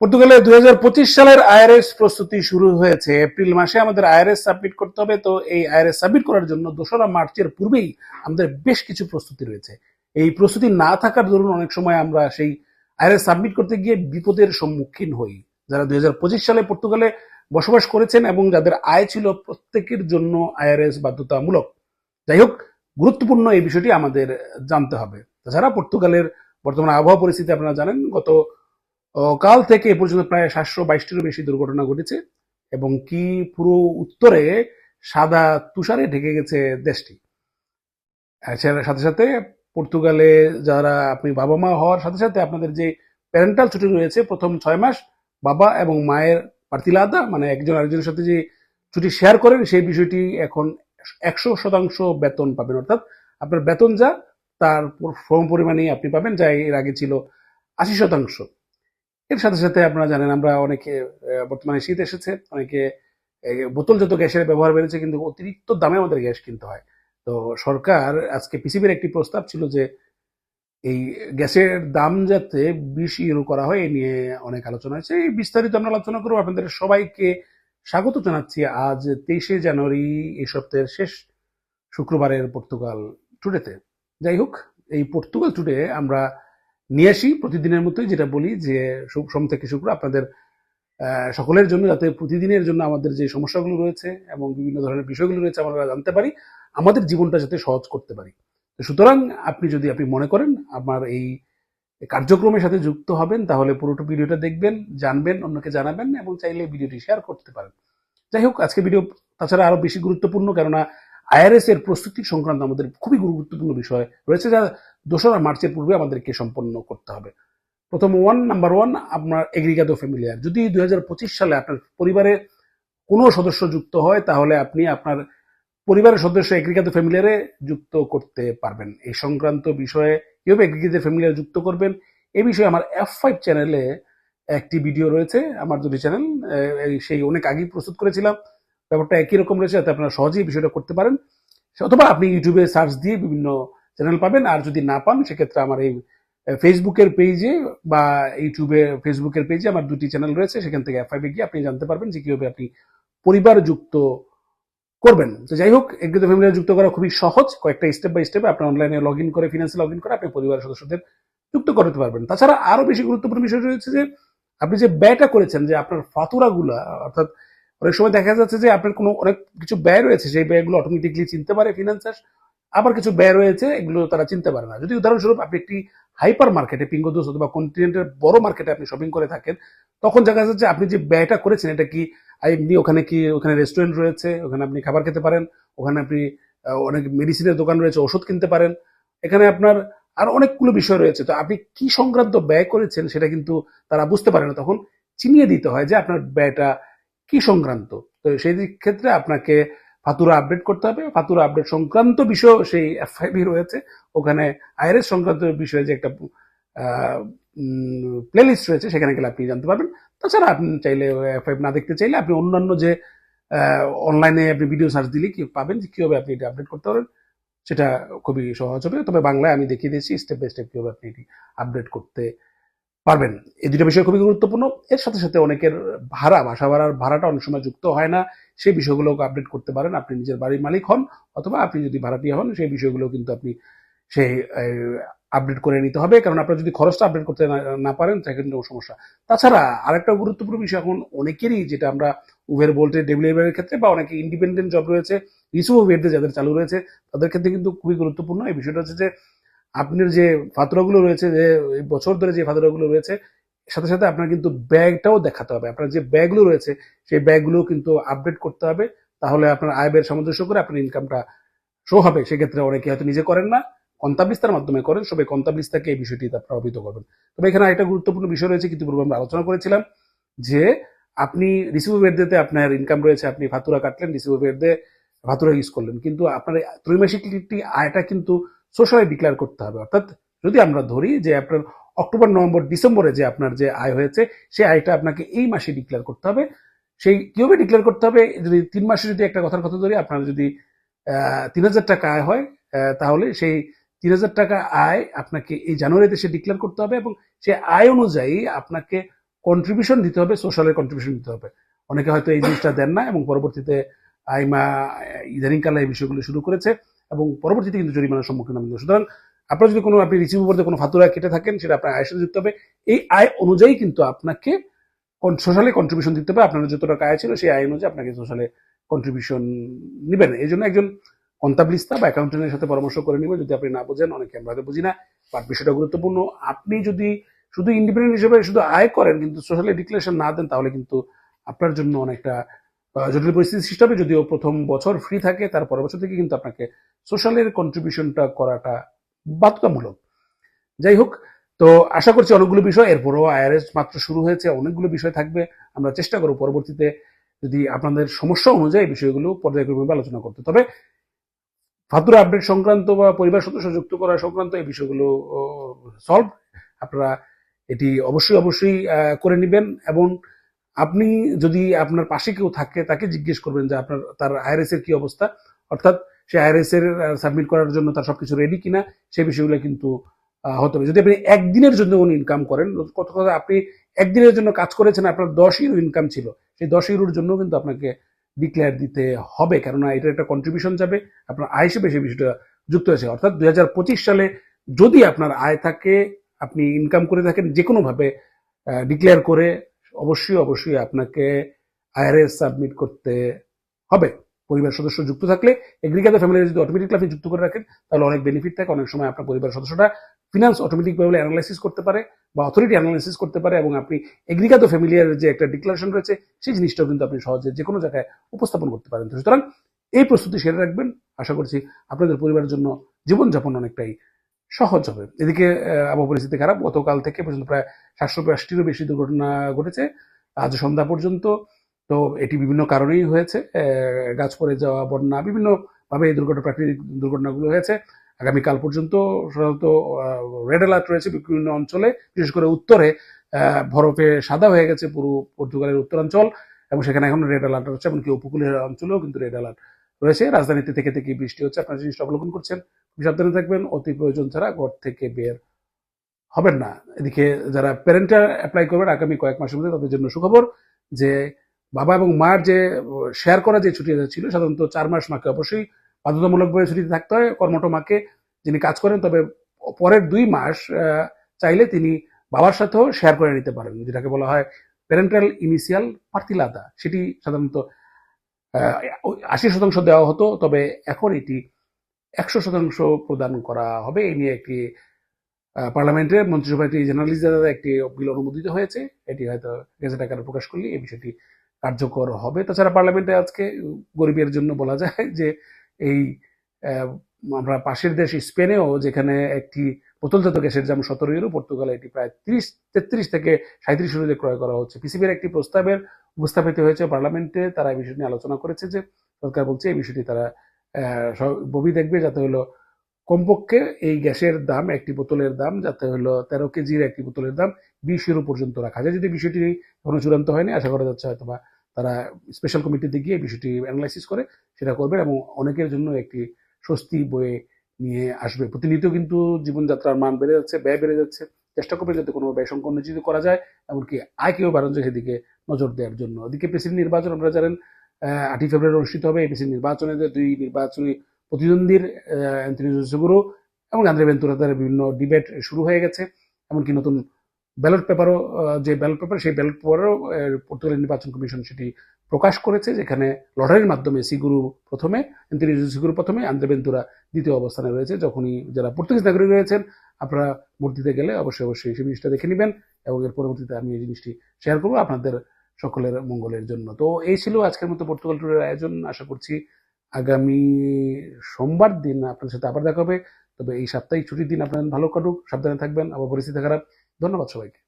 পর্তুগালে দুই হাজার পঁচিশ সালের আইআরএস প্রস্তুতি শুরু হয়েছে। এপ্রিল মাসে আমাদের আইআরএস সাবমিট করতে হবে। তো এই আইআরএস সাবমিট করার জন্য দোসরা মার্চের পূর্বেই আমাদের বেশ কিছু প্রস্তুতি রয়েছে। এই প্রস্তুতি না থাকার দরুন অনেক সময় আমরা সেই আইআরএস সাবমিট করতে গিয়ে বিপদের সম্মুখীন হই। যারা দুই হাজার পঁচিশ সালে পর্তুগালে বসবাস করেছেন এবং যাদের আয় ছিল প্রত্যেকের জন্য আইআরএস বাধ্যতামূলক। যাই হোক, গুরুত্বপূর্ণ এই বিষয়টি আমাদের জানতে হবে। তাছাড়া পর্তুগালের বর্তমান আবহাওয়া পরিস্থিতি আপনারা জানেন, গত কাল থেকে এ পর্যন্ত প্রায় সাতশো বাইশটিরও বেশি দুর্ঘটনা ঘটেছে এবং কি পুরো উত্তরে সাদা তুষারে ঢেকে গেছে দেশটি। এছাড়া সাথে সাথে পর্তুগালে যারা আপনি বাবা মা হওয়ার সাথে সাথে আপনাদের যে প্যারেন্টাল ছুটি রয়েছে, প্রথম ছয় মাস বাবা এবং মায়ের পার্তিলাদা মানে একজন আরেকজনের সাথে যে ছুটি শেয়ার করেন, সেই বিষয়টি এখন একশো শতাংশ বেতন পাবেন। অর্থাৎ আপনার বেতন যা, তার সম পরিমাণেই আপনি পাবেন, যা এর আগে ছিল আশি শতাংশ। এর সাথে সাথে আপনারা জানেন, আমরা অনেকে বর্তমানে শীত এসেছে, অনেকে বোতলজাত গ্যাসের ব্যবহার বেড়েছে, কিন্তু অতিরিক্ত দামে আমাদের গ্যাস কিনতে হয়। তো সরকার আজকে পিসিবির একটি প্রস্তাব ছিল যে, এই গ্যাসের দাম যাতে বিশ ইউরো করা হয়, এ নিয়ে অনেক আলোচনা হয়েছে। এই বিস্তারিত আমরা আলোচনা করব। আপনাদের সবাইকে স্বাগত জানাচ্ছি। আজ তেইশে জানুয়ারি, এই সপ্তাহের শেষ শুক্রবারের পর্তুগাল টুডেতে। যাই হোক, এই পর্তুগাল টুডে আমরা নিয়ে আসি প্রতিদিনের মতোই, যেটা বলি যে সোম থেকে শুক্র আপনাদের সকলের জন্য যাতে প্রতিদিনের জন্য আমাদের যে সমস্যাগুলো রয়েছে এবং বিভিন্ন ধরনের বিষয়গুলো রয়েছে আমরা জানতে পারি, আমাদের জীবনটা যাতে সহজ করতে পারি। সুতরাং আপনি যদি, আপনি মনে করেন আমার এই কার্যক্রমের সাথে যুক্ত হবেন, তাহলে পুরোটা ভিডিওটা দেখবেন, জানবেন, অন্যকে জানাবেন এবং চাইলে ভিডিওটি শেয়ার করতে পারেন। যাই হোক, আজকে ভিডিও তাছাড়া আরও বেশি গুরুত্বপূর্ণ, কেননা আইআরএস এর প্রস্তুতি সংক্রান্ত আমাদের খুবই গুরুত্বপূর্ণ বিষয় রয়েছে, যা দোসরা মার্চের পূর্বে আমাদেরকে সম্পন্ন করতে হবে। প্রথম ওয়ান নাম্বার ওয়ান আপনার এগ্রিগাদো ফ্যামিলিয়ার। যদি দুই সালে আপনার পরিবারে কোনো সদস্য যুক্ত হয়, তাহলে আপনি আপনার পরিবারের সদস্য এগ্রিগাদো ফ্যামিলিয়ারে যুক্ত করতে পারবেন। এই সংক্রান্ত বিষয়ে কীভাবে এগ্রিগাদো ফ্যামিলিয়ার যুক্ত করবেন, এ বিষয়ে আমার এফ ফাইভ চ্যানেলে একটি ভিডিও রয়েছে। আমার দুটি চ্যানেল সেই অনেক আগেই প্রস্তুত করেছিলাম। ব্যাপারটা একই রকম রয়েছে, যাতে আপনারা সহজেই বিষয়টা করতে পারেন। অথবা আপনি ইউটিউবে সার্চ দিয়ে বিভিন্ন চ্যানেল পাবেন। আর যদি না পান, সেক্ষেত্রে আমার এই ফেসবুকের পেজে বা ইউটিউবে ফেসবুকের পেজে আমার দুটি চ্যানেল রয়েছে। সেখান থেকে এফআইবে গিয়ে আপনি জানতে পারবেন যে কীভাবে আপনি পরিবার যুক্ত করবেন। তো যাই হোক, এগ্রিত ফ্যামিলি যুক্ত করা খুবই সহজ। কয়েকটা স্টেপ বাই স্টেপে আপনি অনলাইনে লগ ইন করে ফিনান্সে লগ ইন করে আপনি পরিবারের সদস্যদের যুক্ত করতে পারবেন। তাছাড়া আরও বেশি গুরুত্বপূর্ণ বিষয় রয়েছে যে, আপনি যে ব্যয়টা করেছেন, যে আপনার ফাতুরাগুলা, অর্থাৎ অনেক সময় দেখা যাচ্ছে যে আপনার কোনো অনেক কিছু ব্যয় রয়েছে, সেই ব্যয়গুলো অটোমেটিকলি চিনতে পারে ফিনান্সার আবার কিছু ব্যয় রয়েছে, এগুলো তারা চিনতে পারে না। যদি উদাহরণস্বরূপ আপনি একটি হাইপার মার্কেটে পিঙ্গোদোস অথবা কন্টিনেন্টের বড় মার্কেটে আপনি শপিং করে থাকেন, তখন দেখা যাচ্ছে আপনি যে ব্যয়টা করেছেন, এটা কি এমনি ওখানে কি, ওখানে রেস্টুরেন্ট রয়েছে, ওখানে আপনি খাবার খেতে পারেন, ওখানে আপনি অনেক মেডিসিনের দোকান রয়েছে, ওষুধ কিনতে পারেন। এখানে আপনার আর অনেকগুলো বিষয় রয়েছে। তো আপনি কি সংক্রান্ত ব্যয় করেছেন, সেটা কিন্তু তারা বুঝতে পারে না। তখন চিনিয়ে দিতে হয় যে আপনার ব্যয়টা কি সংক্রান্ত। তো সেই ক্ষেত্রে আপনাকে ফাতুরা আপডেট করতে হবে। ফাতুরা আপডেট সংক্রান্ত বিষয় সেই এফআইবি রয়েছে। ওখানে আইআরএস সংক্রান্ত বিষয়ে যে একটা প্লেলিস্ট রয়েছে, সেখানে গেলে আপনি জানতে পারবেন। তাছাড়া আপনি চাইলে এফআইব না দেখতে চাইলে আপনি অন্যান্য যে অনলাইনে আপনি ভিডিও সার্চ দিলে কি পাবেন যে কীভাবে আপনি এটা আপডেট করতে পারেন সেটা খুবই সহজ হবে। তবে বাংলায় আমি দেখিয়ে দিয়েছি স্টেপ বাই স্টেপ কীভাবে আপনি এটি আপডেট করতে পারবেন। এই দুটো বিষয় খুবই গুরুত্বপূর্ণ। এর সাথে সাথে অনেকের ভাড়া, বাসা ভাড়ার ভাড়াটা অনেক সময় যুক্ত হয় না। সেই বিষয়গুলোকে আপডেট করতে পারেন। আপনি নিজের বাড়ির মালিক হন অথবা আপনি যদি ভাড়াটিয়া হন, সেই বিষয়গুলো কিন্তু আপনি সেই আপডেট করে নিতে হবে। কারণ আপনারা যদি খরচটা আপডেট করতে না- পারেন তাহলে কিন্তু সমস্যা। তাছাড়া আরেকটা গুরুত্বপূর্ণ বিষয় এখন অনেকেরই, যেটা আমরা উভের বলতে ডেলিভারির ক্ষেত্রে বা অনেকে ইন্ডিপেন্ডেন্ট জব রয়েছে রিসিভ উভেরতে যাদের চালু রয়েছে, তাদের ক্ষেত্রে কিন্তু খুবই গুরুত্বপূর্ণ। এই বিষয়টা হচ্ছে যে, আপনার যে ফাতুরাগুলো রয়েছে, যে বছর ধরে যে ফাতুরাগুলো রয়েছে সাথে সাথে আপনার কিন্তু ব্যাগটাও দেখাতে হবে। আপনার যে ব্যাগগুলো রয়েছে, সেই ব্যাগগুলো কিন্তু আপডেট করতে হবে। তাহলে আপনার আয় ব্যয়ের সামঞ্জস্য করে আপনার ইনকামটা শো হবে। সেক্ষেত্রে অনেকে হয়তো নিজে করেন না কন্তাবলিস্তার মাধ্যমে করেন। সবাই কন্তাবলিস্তাকে এই বিষয়টি আপনারা অবহিত করবেন। তবে এখানে একটা গুরুত্বপূর্ণ বিষয় রয়েছে, কিন্তু পূর্বে আমরা আলোচনা করেছিলাম, যে আপনি রিসিভের দিতে আপনার ইনকাম রয়েছে, আপনি ফাতুরা কাটলেন রিসিভের দিয়ে ফাতুরা ইউজ করলেন। কিন্তু আপনার ত্রৈমাসিক আয়টা কিন্তু সোশ্যালি ডিক্লেয়ার করতে হবে। অর্থাৎ যদি আমরা ধরি যে আপনার অক্টোবর, নভেম্বর, ডিসেম্বরে যে আপনার যে আয় হয়েছে, সেই আয়টা আপনাকে এই মাসে ডিক্লেয়ার করতে হবে। সেই কীভাবে ডিক্লেয়ার করতে হবে? যদি তিন মাসে যদি একটা কথার কথা ধরি, আপনার যদি তিন হাজার টাকা আয় হয় তাহলে সেই তিন হাজার টাকা আয় আপনাকে এই জানুয়ারিতে সে ডিক্লেয়ার করতে হবে এবং সে আয় অনুযায়ী আপনাকে কন্ট্রিবিউশন দিতে হবে সোশ্যালের কন্ট্রিবিউশন দিতে হবে। অনেকে হয়তো এই জিনিসটা দেন না এবং পরবর্তীতে আইমা ইদানিংকালে এই বিষয়গুলো শুরু করেছে এবং পরবর্তীতে কিন্তু জরিমানার সম্মুখীন হবে সুতরাং আপনার যদি কোনো, আপনি রিসিভ উপরে কোনো ফাতুরা কেটে থাকেন, সেটা আপনার আয়ের সাথে যুক্ত হবে। এই আয় অনুযায়ী কিন্তু আপনাকে সোশ্যালে কন্ট্রিবিউশন দিতে হবে। আপনার যত টাকা আয় ছিল, সেই আয় অনুযায়ী আপনাকে সোশ্যালে কন্ট্রিবিউশন নেবেন। এই জন্য একজন কন্তাবলিস্তা বা অ্যাকাউন্টেন্টের সাথে পরামর্শ করে নেবেন। যদি আপনি না বোঝেন, অনেকে আমরা হয়তো বুঝি না, বাট বিষয়টা গুরুত্বপূর্ণ। আপনি যদি শুধু ইন্ডিপেন্ডেন্ট হিসেবে শুধু আয় করেন, কিন্তু সোশ্যালি ডিক্লারেশন না দেন, তাহলে কিন্তু আপনার জন্য অনেকটা জটিল পরিস্থিতি সৃষ্টি হবে। যদিও প্রথম বছর ফ্রি থাকে, তার পরের বছর থেকে কিন্তু আপনাকে সোশ্যালের কন্ট্রিবিউশনটা করাটা বাধ্যতামূলক। যাই হোক, তো আশা করছি অনেকগুলো বিষয়, এরপরও আইআরএস মাত্র শুরু হয়েছে, অনেকগুলো বিষয় থাকবে। আমরা চেষ্টা করব পরবর্তীতে যদি আপনাদের সমস্যা অনুযায়ী বিষয়গুলো পর্যায়ক্রমে আলোচনা করতে। তবে ফাতুরা আপডেট সংক্রান্ত বা পরিবার সদস্য যুক্ত করা সংক্রান্ত এই বিষয়গুলো সলভ আপনারা এটি অবশ্যই অবশ্যই করে নেবেন এবং আপনি যদি আপনার পাশে কেউ থাকে, তাকে জিজ্ঞেস করবেন যে আপনার, তার আইআরএস এর কি অবস্থা। অর্থাৎ সে আইআরএস এর সাবমিট করার জন্য তার সবকিছু রেডি কিনা, সেই বিষয়গুলো কিন্তু হতে হবে। যদি আপনি একদিনের জন্য কোনো ইনকাম করেন কত কথা আপনি একদিনের জন্য কাজ করেছেন, আপনার দশ ইউরো ইনকাম ছিল, সেই দশ ইউরোর জন্য কিন্তু আপনাকে ডিক্লেয়ার দিতে হবে। কেননা এটা একটা কন্ট্রিবিউশন যাবে, আপনার আয় হিসেবে সেই বিষয়টা যুক্ত হয়েছে। অর্থাৎ দুই হাজার পঁচিশ সালে যদি আপনার আয় থাকে, আপনি ইনকাম করে থাকেন যে কোনোভাবে ডিক্লেয়ার করে, অবশ্যই অবশ্যই আপনাকে আইআরএস সাবমিট করতে হবে। পরিবার সদস্য যুক্ত থাকলে এগ্রিকালচার ফ্যামিলি যদি অটোমেটিকলি আপনি যুক্ত করে রাখেন, তাহলে অনেক বেনিফিট থাকে। অনেক সময় আপনার পরিবার সদস্যটা ফিনান্স অটোমেটিকভাবে অ্যানালাইসিস করতে পারে বা অথরিটি অ্যানালাইসিস করতে পারে এবং আপনি এগ্রিকালচার ফ্যামিলিয়ার যে একটা ডিক্লারেশন রয়েছে, সেই জিনিসটাও কিন্তু আপনি সহজে যে কোনো জায়গায় উপস্থাপন করতে পারেন। সুতরাং এই প্রস্তুতি সেরে রাখবেন। আশা করছি আপনাদের পরিবারের জন্য জীবনযাপন অনেকটাই সহজ হবে। এদিকে আবহাওয়া পরিস্থিতি খারাপ। গতকাল থেকে পর্যন্ত প্রায় সাতশো পঁয়ষট্টিরও বেশি দুর্ঘটনা ঘটেছে। আজ সন্ধ্যা পর্যন্ত তো এটি বিভিন্ন কারণেই হয়েছে। গাছ পড়ে যাওয়া, বন্যা, বিভিন্ন ভাবে এই দুর্ঘটনা, প্রাকৃতিক দুর্ঘটনাগুলো হয়েছে। আগামীকাল পর্যন্ত সাধারণত রেড অ্যালার্ট রয়েছে বিভিন্ন অঞ্চলে, বিশেষ করে উত্তরে। বরফে সাদা হয়ে গেছে পুরো পর্তুগালের উত্তরাঞ্চল এবং সেখানে এখন রেড অ্যালার্ট রয়েছে, এমনকি উপকূলীয় অঞ্চলেও কিন্তু রেড অ্যালার্ট রয়েছে। রাজধানীতে থেকে থেকে বৃষ্টি হচ্ছে। আপনারা জিনিসটা অবলোকন করছেন সাবধানে থাকবেন। অতি প্রয়োজন ছাড়া ঘর থেকে বের হবেন না। এদিকে যারা প্যারেন্টার অ্যাপ্লাই করবেন, আগামী কয়েক মাসের মধ্যে তাদের জন্য সুখবর যে বাবা এবং মার যে শেয়ার করা যে ছুটি ছিল, সাধারণত চার মাস মাকে অবশ্যই বাধ্যতামূলকভাবে ছুটিতে থাকতে হয়। কর্মঠ মাকে যিনি কাজ করেন, তবে পরের দুই মাস চাইলে তিনি বাবার সাথেও শেয়ার করে নিতে পারেন, যেটাকে বলা হয় প্যারেন্টাল ইনিশিয়াল পার্তিলাদা সেটি সাধারণত আশি শতাংশ দেওয়া হতো, তবে এখন এটি একশো শতাংশ প্রদান করা হবে। এই নিয়ে একটি পার্লামেন্টের মন্ত্রিসভায় একটি জেনারেলিস্ট একটি বিল অনুমোদিত হয়েছে। এটি হয়তো গেজেট আকারে প্রকাশ করলে এই বিষয়টি কার্যকর হবে। তাছাড়া পার্লামেন্টে আজকে গরিবের জন্য বলা যায় যে এই আমরা পাশের দেশ স্পেনেও যেখানে একটি বোতলজাত গ্যাসের দাম সতেরো ইউরো, পর্তুগালে এটি প্রায় তিরিশ, তেত্রিশ থেকে সাঁত্রিশ ইউরোতে ক্রয় করা হচ্ছে। পিসিবির একটি প্রস্তাবের উপস্থাপিত হয়েছে পার্লামেন্টে, তারা এই বিষয় নিয়ে আলোচনা করেছে যে সরকার বলছে এই বিষয়টি তারা ববি দেখবে যাতে হলো কমপক্ষে এই গ্যাসের দাম একটি বোতলের দাম, যাতে হলো তেরো কেজির একটি বোতলের দাম বিশ ইউরো পর্যন্ত রাখা যায়। যদি বিষয়টি এখনও চূড়ান্ত হয়নি, আশা করা যাচ্ছে হয়তো বা তারা স্পেশাল কমিটিতে গিয়ে বিষয়টি অ্যানালাইসিস করে, সেটা করবেন এবং অনেকের জন্য একটি স্বস্তি বয়ে নিয়ে আসবে। প্রতিনিয়ত কিন্তু জীবনযাত্রার মান বেড়ে যাচ্ছে, ব্যয় বেড়ে যাচ্ছে। চেষ্টা করবে যাতে কোনো ব্যয় সংকট নিশ্চিত করা যায়, এমনকি আয়কেও বাড়ানো যায় সেদিকে নজর দেওয়ার জন্য। ওদিকে প্রেসিডেন্ট নির্বাচন আপনারা জানেন আটই ফেব্রুয়ারি অনুষ্ঠিত হবে এই প্রেসিডেন্ট নির্বাচনে দুই নির্বাচনী প্রতিদ্বন্দ্বীর অ্যান্থনি জোসেগুরো এবং আন্দ্রে ভেন্তুরাদের বিভিন্ন ডিবেট শুরু হয়ে গেছে। এমনকি নতুন ব্যালট পেপারও যে ব্যালট পেপার, সেই ব্যালট পেপারও পর্তুগাল নির্বাচন কমিশন সেটি প্রকাশ করেছে, যেখানে লটারির মাধ্যমে সিগুরু প্রথমে অ্যান্থনি সিগুরু প্রথমে আন্দ্রেবেন্তুরা দ্বিতীয় অবস্থানে রয়েছে। যখনই যারা পর্তুগিজ নাগরিক রয়েছেন, আপনারা দিতে গেলে অবশ্যই অবশ্যই সেই জিনিসটা দেখে নেবেন এবং এর পরবর্তীতে আমি এই জিনিসটি শেয়ার করব আপনাদের সকলের মঙ্গলের জন্য। তো এই ছিল আজকের মতো পর্তুগাল ট্যুরের আয়োজন। আশা করছি আগামী সোমবার দিন আপনাদের সাথে আবার দেখা হবে। তবে এই সাপ্তাহিক ছুটির দিন আপনার ভালো কাটুক, সাবধানে থাকবেন, আবার পরিস্থিতি খারাপ। ধন্যবাদ সবাইকে।